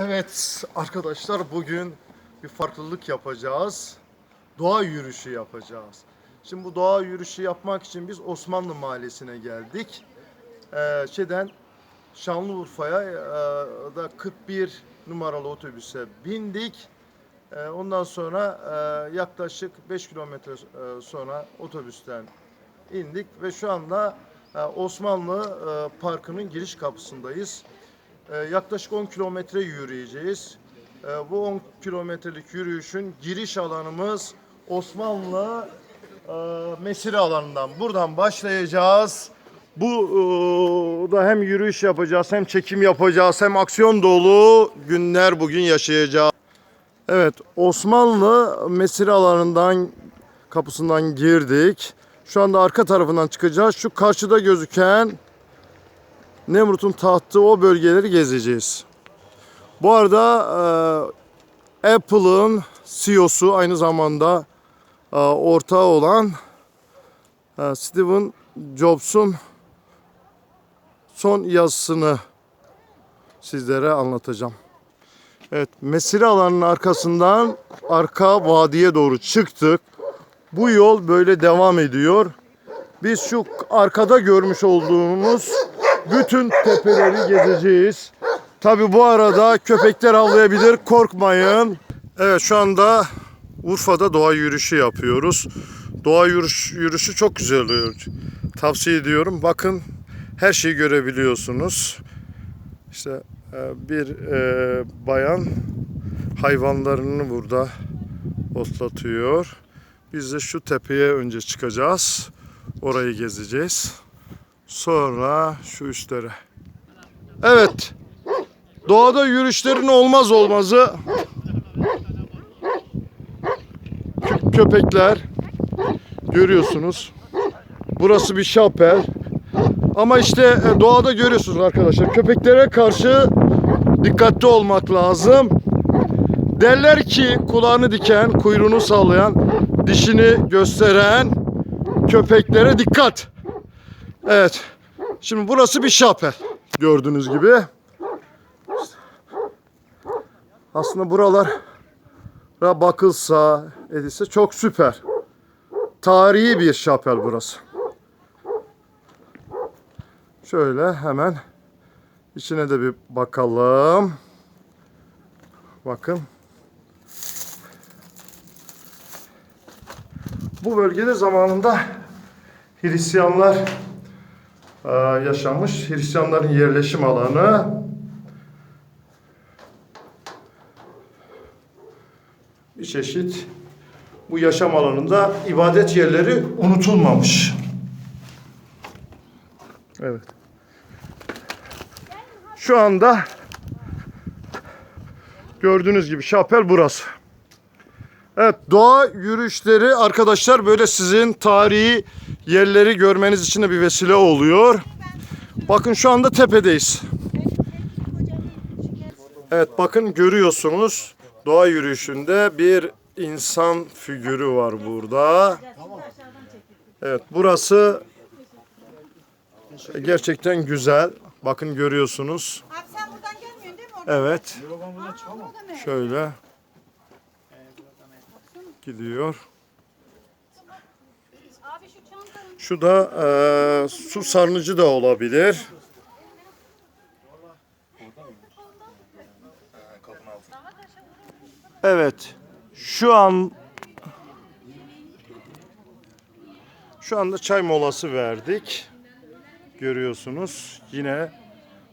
Evet arkadaşlar bugün bir farklılık yapacağız. Doğa yürüyüşü yapacağız. Şimdi bu doğa yürüyüşü yapmak için biz Osmanlı Mahallesi'ne geldik. Ee, şeyden Şanlıurfa'ya e, da 41 numaralı otobüse bindik. Ee, ondan sonra e, yaklaşık 5 kilometre e, sonra otobüsten indik ve şu anda e, Osmanlı e, Parkı'nın giriş kapısındayız. Ee, yaklaşık 10 kilometre yürüyeceğiz. Ee, bu 10 kilometrelik yürüyüşün giriş alanımız Osmanlı e, mesire alanından. Buradan başlayacağız. Bu e, da hem yürüyüş yapacağız, hem çekim yapacağız, hem aksiyon dolu günler bugün yaşayacağız. Evet, Osmanlı mesire alanından kapısından girdik. Şu anda arka tarafından çıkacağız. Şu karşıda gözüken Nemrut'un tahtı o bölgeleri gezeceğiz. Bu arada e, Apple'ın CEO'su aynı zamanda e, ortağı olan e, Steven Jobs'un son yazısını sizlere anlatacağım. Evet, mesire alanının arkasından arka vadiye doğru çıktık. Bu yol böyle devam ediyor. Biz şu arkada görmüş olduğumuz bütün tepeleri gezeceğiz. Tabi bu arada köpekler avlayabilir korkmayın. Evet şu anda Urfa'da doğa yürüyüşü yapıyoruz. Doğa yürüyüş, yürüyüşü çok güzel oluyor. Tavsiye ediyorum. Bakın her şeyi görebiliyorsunuz. İşte e, bir e, bayan hayvanlarını burada otlatıyor. Biz de şu tepeye önce çıkacağız. Orayı gezeceğiz. Sonra şu üstlere. Evet. Doğada yürüyüşlerin olmaz olmazı kö- köpekler görüyorsunuz. Burası bir şapel. Ama işte e, doğada görüyorsunuz arkadaşlar. Köpeklere karşı dikkatli olmak lazım. Derler ki kulağını diken, kuyruğunu sallayan, dişini gösteren köpeklere dikkat. Evet. Şimdi burası bir şapel. Gördüğünüz gibi. Aslında buralara bakılsa, edilse çok süper. Tarihi bir şapel burası. Şöyle hemen içine de bir bakalım. Bakın. Bu bölgede zamanında Hristiyanlar yaşamış. Hristiyanların yerleşim alanı. Bir çeşit bu yaşam alanında ibadet yerleri unutulmamış. Evet. Şu anda gördüğünüz gibi şapel burası. Evet doğa yürüyüşleri arkadaşlar böyle sizin tarihi yerleri görmeniz için de bir vesile oluyor. Bakın şu anda tepedeyiz. Evet bakın görüyorsunuz doğa yürüyüşünde bir insan figürü var burada. Evet burası gerçekten güzel. Bakın görüyorsunuz. Abi sen buradan gelmiyorsun değil mi? Oradan. Evet şöyle gidiyor. Şu da eee, su sarnıcı da olabilir. Evet. Şu an şu anda çay molası verdik. Görüyorsunuz. Yine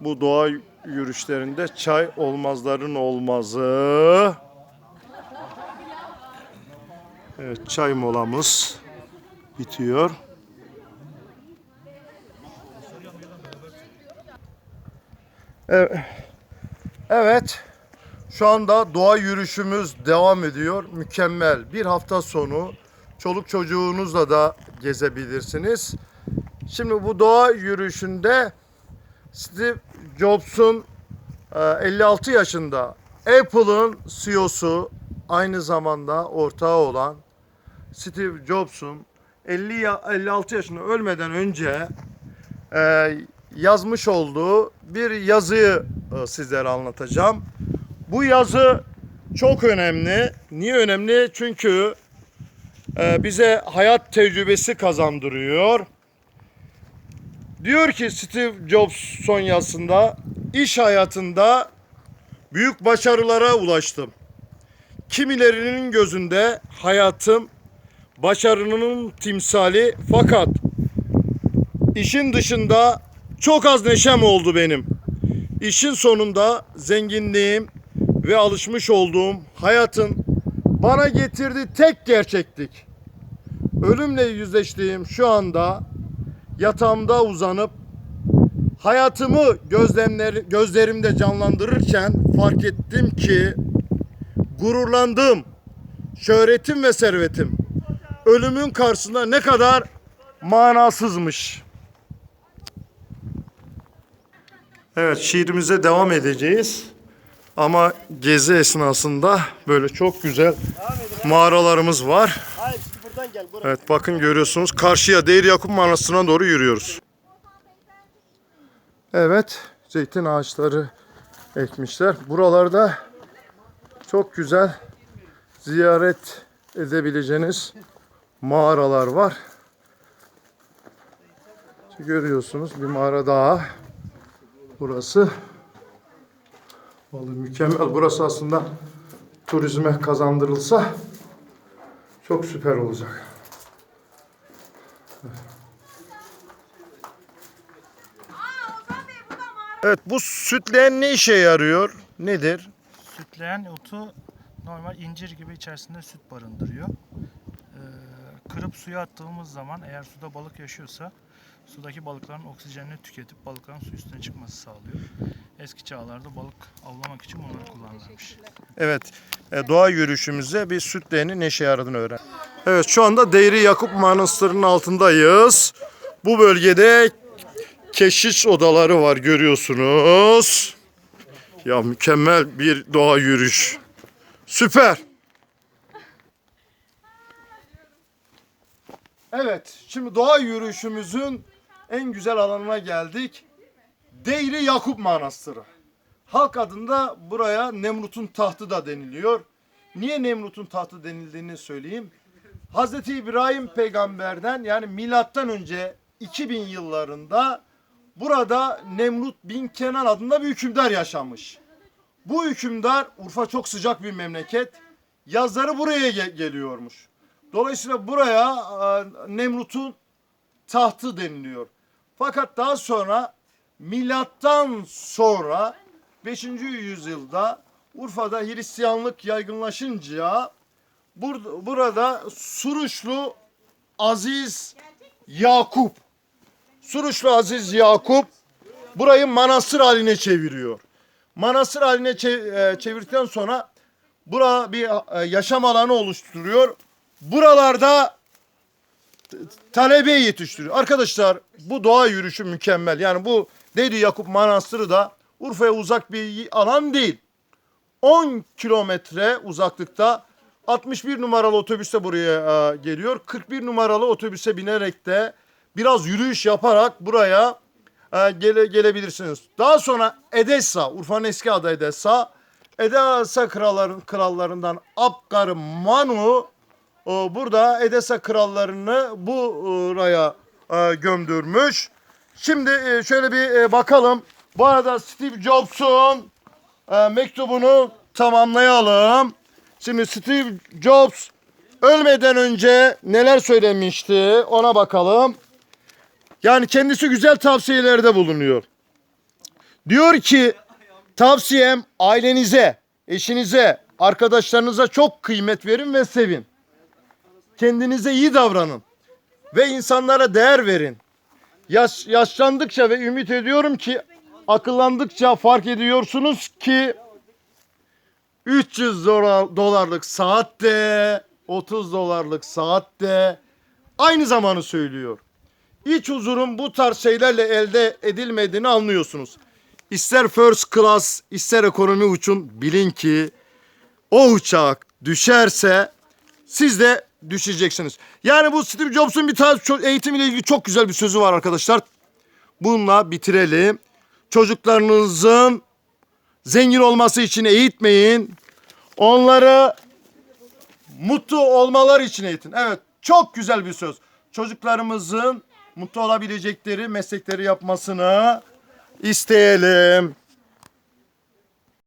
bu doğa yürüyüşlerinde çay olmazların olmazı. Evet, çay molamız bitiyor. Evet. Şu anda doğa yürüyüşümüz devam ediyor. Mükemmel. Bir hafta sonu çoluk çocuğunuzla da gezebilirsiniz. Şimdi bu doğa yürüyüşünde Steve Jobs'un e, 56 yaşında Apple'ın CEO'su aynı zamanda ortağı olan Steve Jobs'un 50 ya- 56 yaşında ölmeden önce e, yazmış olduğu bir yazıyı e, sizlere anlatacağım. Bu yazı çok önemli. Niye önemli? Çünkü e, bize hayat tecrübesi kazandırıyor. Diyor ki Steve Jobs son yazısında iş hayatında büyük başarılara ulaştım. Kimilerinin gözünde hayatım başarının timsali fakat işin dışında çok az neşem oldu benim. İşin sonunda zenginliğim ve alışmış olduğum hayatın bana getirdiği tek gerçeklik. Ölümle yüzleştiğim şu anda yatağımda uzanıp hayatımı gözlemler, gözlerimde canlandırırken fark ettim ki gururlandım. Şöhretim ve servetim ölümün karşısında ne kadar manasızmış. Evet şiirimize devam edeceğiz. Ama gezi esnasında böyle çok güzel mağaralarımız var. Evet bakın görüyorsunuz karşıya Değir Yakup Manastırı'na doğru yürüyoruz. Evet zeytin ağaçları ekmişler. Buralarda çok güzel ziyaret edebileceğiniz mağaralar var. Görüyorsunuz bir mağara daha. Burası. Vallahi mükemmel. Burası aslında turizme kazandırılsa çok süper olacak. Evet bu sütleyen ne işe yarıyor? Nedir? Sütleyen otu normal incir gibi içerisinde süt barındırıyor. Ee, kırıp suya attığımız zaman eğer suda balık yaşıyorsa sudaki balıkların oksijenini tüketip balıkların su üstüne çıkması sağlıyor. Eski çağlarda balık avlamak için bunları kullanılmış. Evet e, doğa yürüyüşümüzde bir sütleyenin ne işe yaradığını öğren. Evet şu anda Değri Yakup Manastırı'nın altındayız. Bu bölgede keşiş odaları var görüyorsunuz. Ya mükemmel bir doğa yürüyüş. Süper. Evet, şimdi doğa yürüyüşümüzün en güzel alanına geldik. Değri Yakup Manastırı. Halk adında buraya Nemrut'un tahtı da deniliyor. Niye Nemrut'un tahtı denildiğini söyleyeyim. Hazreti İbrahim peygamberden yani milattan önce 2000 yıllarında burada Nemrut bin Kenan adında bir hükümdar yaşamış. Bu hükümdar Urfa çok sıcak bir memleket. Yazları buraya ge- geliyormuş. Dolayısıyla buraya e, Nemrut'un tahtı deniliyor. Fakat daha sonra milattan sonra 5. yüzyılda Urfa'da Hristiyanlık yaygınlaşınca bur- burada Suruçlu Aziz Yakup Suruçlu Aziz Yakup burayı manastır haline çeviriyor. Manastır haline e, çevirdikten sonra bura bir e, yaşam alanı oluşturuyor. Buralarda t- talebe yetiştiriyor. Arkadaşlar bu doğa yürüyüşü mükemmel. Yani bu Deli Yakup Manastırı da Urfa'ya uzak bir alan değil. 10 kilometre uzaklıkta 61 numaralı otobüste buraya e, geliyor. 41 numaralı otobüse binerek de biraz yürüyüş yaparak buraya e, gele, gelebilirsiniz. Daha sonra Edessa, Urfa'nın eski adı Edessa. Edessa kralların, krallarından Abgar Manu burada Edessa krallarını buraya e, gömdürmüş. Şimdi e, şöyle bir e, bakalım. Bu arada Steve Jobs'un e, mektubunu tamamlayalım. Şimdi Steve Jobs ölmeden önce neler söylemişti ona bakalım. Yani kendisi güzel tavsiyelerde bulunuyor. Diyor ki tavsiyem ailenize, eşinize, arkadaşlarınıza çok kıymet verin ve sevin. Kendinize iyi davranın ve insanlara değer verin. Yaş, yaşlandıkça ve ümit ediyorum ki akıllandıkça fark ediyorsunuz ki 300 dolar, dolarlık saatte 30 dolarlık saatte aynı zamanı söylüyor. İç huzurun bu tarz şeylerle elde edilmediğini anlıyorsunuz. İster first class ister ekonomi uçun bilin ki o uçak düşerse siz de düşeceksiniz. Yani bu Steve Jobs'un bir tarz eğitim ile ilgili çok güzel bir sözü var arkadaşlar. Bununla bitirelim. Çocuklarınızın zengin olması için eğitmeyin. Onları mutlu olmalar için eğitin. Evet çok güzel bir söz. Çocuklarımızın mutlu olabilecekleri meslekleri yapmasını isteyelim.